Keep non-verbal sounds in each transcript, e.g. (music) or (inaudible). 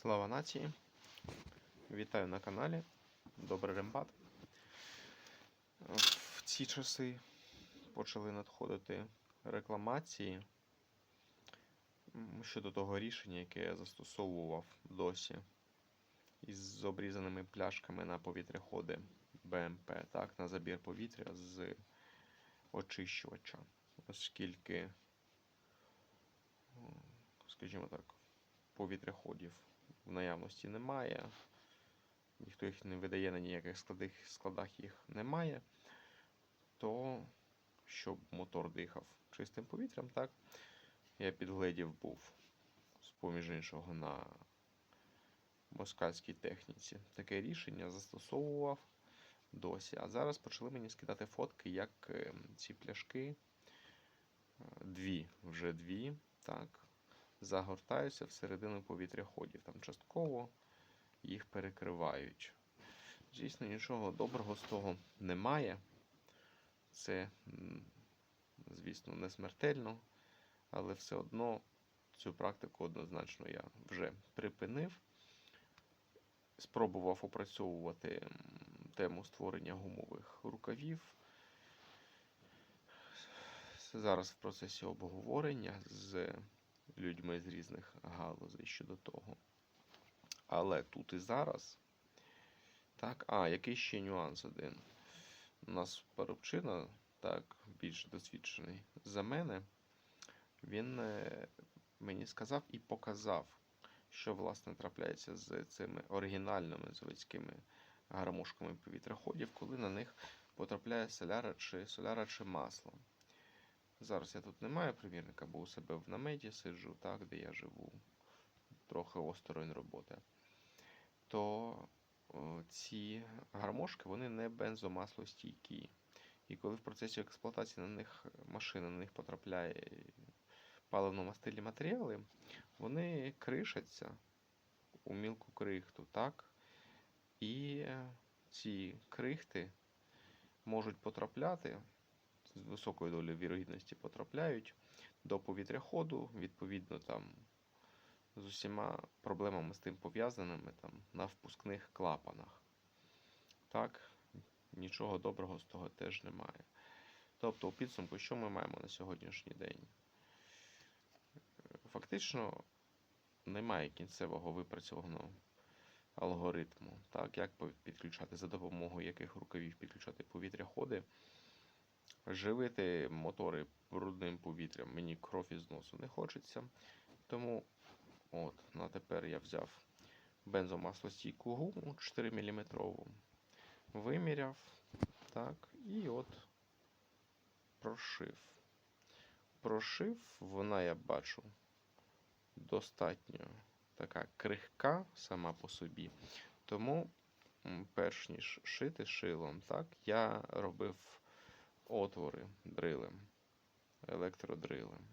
Слава нації! Вітаю на каналі. Добрий рембат. В ці часи почали надходити рекламації щодо того рішення, яке я застосовував досі із обрізаними пляшками на повітряходи БМП, так, на забір повітря з очищувача. Оскільки, скажімо так, повітряходів в наявності немає. Ніхто їх не видає на ніяких складах, складах їх немає. То, щоб мотор дихав чистим повітрям, так, я підгледів був з поміж іншого на москальській техніці. Таке рішення застосовував досі. А зараз почали мені скидати фотки, як е, ці пляшки, е, дві, вже дві, так, загортаються всередину повітряходів. Там частково їх перекривають. Звісно, нічого доброго з того немає. Це, звісно, не смертельно, але все одно цю практику однозначно я вже припинив. Спробував опрацьовувати тему створення гумових рукавів. Зараз в процесі обговорення з людьми з різних галузей щодо того. Але тут і зараз. Так, а, який ще нюанс один. У нас парубчина, так, більш досвідчений за мене. Він е, мені сказав і показав, що власне трапляється з цими оригінальними заводськими гармошками повітряходів, коли на них потрапляє соляра чи, соляра чи масло. Зараз я тут не маю примірника, бо у себе в наметі сиджу, так, де я живу, трохи осторонь роботи. То о, ці гармошки вони не бензомаслостійкі. І коли в процесі експлуатації на них машина на них потрапляє паливно-мастильні матеріали, вони кришаться у мілку крихту, так? І е, ці крихти можуть потрапляти з високою долею вірогідності потрапляють до повітряходу, відповідно там з усіма проблемами з тим пов'язаними там на впускних клапанах. Так, нічого доброго з того теж немає. Тобто, у підсумку, що ми маємо на сьогоднішній день? Фактично немає кінцевого випрацьованого алгоритму, так, як підключати, за допомогою яких рукавів підключати повітряходи. Живити мотори брудним повітрям мені кров із носу не хочеться. Тому от, на тепер я взяв бензомаслостійку гуму 4 мм, виміряв, так, і от прошив. Прошив, вона, я бачу, достатньо така крихка сама по собі. Тому, перш ніж шити шилом, так, я робив отвори дрилем, електродрилем.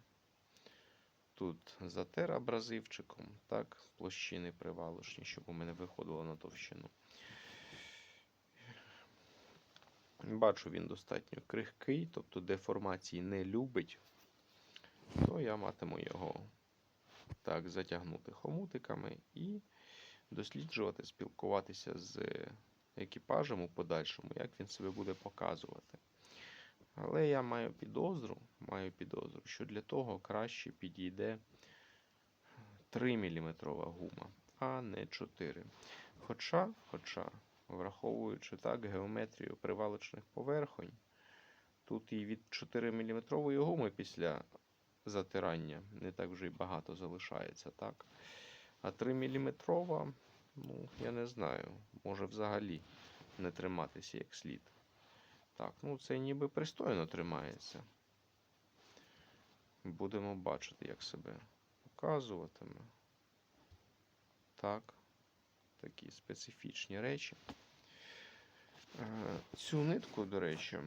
Тут затер абразивчиком, так, площини привалочні, щоб у мене виходило на товщину. Бачу, він достатньо крихкий, тобто деформації не любить, то я матиму його так затягнути хомутиками і досліджувати, спілкуватися з екіпажем у подальшому, як він себе буде показувати. Але я маю підозру, маю підозру, що для того краще підійде 3 мм гума, а не 4. Хоча, хоча, враховуючи так геометрію привалочних поверхонь, тут і від 4 мм гуми після затирання не так вже й багато залишається, так? А 3 мм, ну, я не знаю, може взагалі не триматися як слід. Так, ну це ніби пристойно тримається. Будемо бачити, як себе показуватиме. Так, такі специфічні речі. Е, Цю нитку, до речі,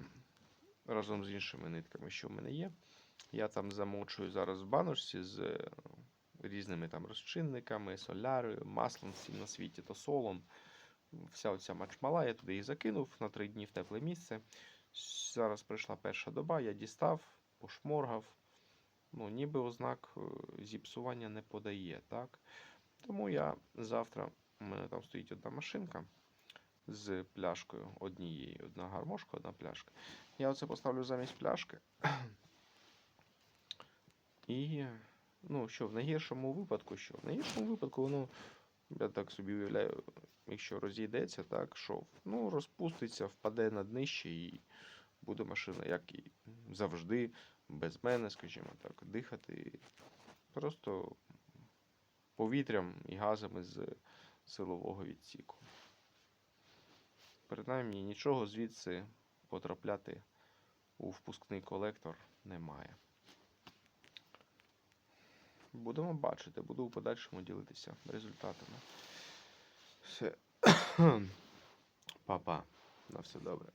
разом з іншими нитками, що в мене є, я там замочую зараз в баночці з е, різними там розчинниками, солярою, маслом всім на світі, то солом. Вся оця мачмала, я туди її закинув на три дні в тепле місце. Зараз прийшла перша доба, я дістав, пошморгав. Ну, ніби ознак е, зіпсування не подає. так? Тому я завтра, у мене там стоїть одна машинка з пляшкою однією, одна гармошка, одна пляшка. Я оце поставлю замість пляшки. І, ну, що, в найгіршому випадку, що? В найгіршому випадку воно, я так собі уявляю, якщо розійдеться, так, шов, ну, розпуститься, впаде на днище і буде машина, як і завжди, без мене, скажімо так, дихати. Просто повітрям і газами з силового відсіку. Принаймні нічого звідси потрапляти у впускний колектор немає. Будемо бачити, буду у подальшому ділитися результатами. Все. (coughs) Па-па. На все добре.